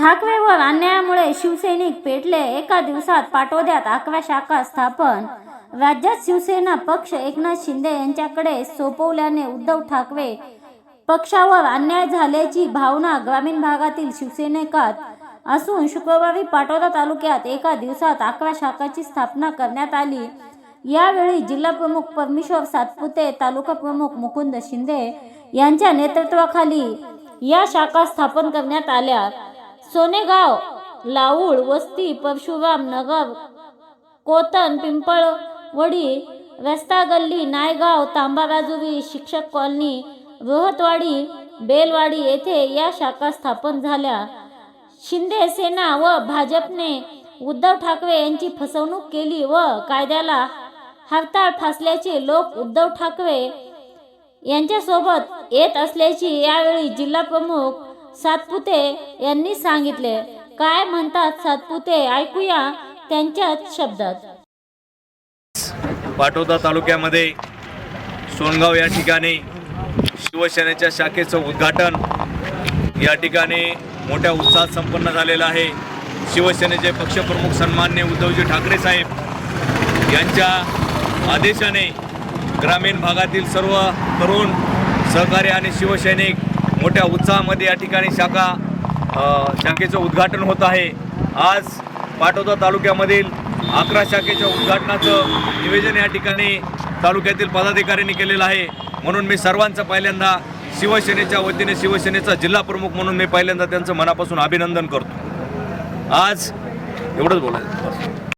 ठाकरेवर अन्यायामुळे शिवसैनिक पेटले. एका दिवसात पाटोद्यात अकरा शाखा स्थापन. राज्यात शिवसेना पक्ष एकनाथ शिंदे यांच्याकडे सोपवल्याने उद्धव ठाकरे पक्षावर अन्याय झाल्याची भावना ग्रामीण भागातील शिवसेनेकात असून शुक्रवारी पाटोदा तालुक्यात एका दिवसात अकरा शाखाची स्थापना करण्यात आली. यावेळी जिल्हा प्रमुख परमेश्वर सातपुते तालुका प्रमुख मुकुंद शिंदे यांच्या नेतृत्वाखाली या शाखा स्थापन करण्यात आल्या. सोनेगाव लाऊळ वस्ती परशुराम नगर कोतन पिंपळवडी रस्ता गल्ली नायगाव तांबाराजुरी शिक्षक कॉलनी रोहतवाडी बेलवाडी येथे या शाखा स्थापन झाल्या. शिंदे सेना व भाजपने उद्धव ठाकरे यांची फसवणूक केली व कायद्याला हरताळ फासल्याचे लोक उद्धव ठाकरे यांच्यासोबत येत असल्याची यावेळी जिल्हाप्रमुख सातपुते यांनी सांगितले काय म्हणतात सातपुते? ऐकूया त्यांच्याच शब्दात. पाटोदा तालुक्यामध्ये सोनगाव या ठिकाणी शिवसेनेच्या शाखेचं उद्घाटन या ठिकाणी मोठ्या उत्साहात संपन्न झालेलं आहे. शिवसेनेचे पक्षप्रमुख सन्मान्य उद्धवजी ठाकरे साहेब यांच्या आदेशाने ग्रामीण भागातील सर्व तरुण सहकारी आणि शिवसैनिक मोठ्या उत्साहामध्ये या ठिकाणी शाखा शाखेचं उद्घाटन होत आहे. आज पाटोदा तालुक्यामधील अकरा शाखेच्या उद्घाटनाचं निवेदन या ठिकाणी तालुक्यातील पदाधिकाऱ्यांनी केलेलं आहे. म्हणून मी सर्वांचं पहिल्यांदा शिवसेनेच्या वतीने शिवसेनेचा जिल्हा प्रमुख म्हणून मी पहिल्यांदा त्यांचं मनापासून अभिनंदन करतो. आज एवढंच बोलायचं.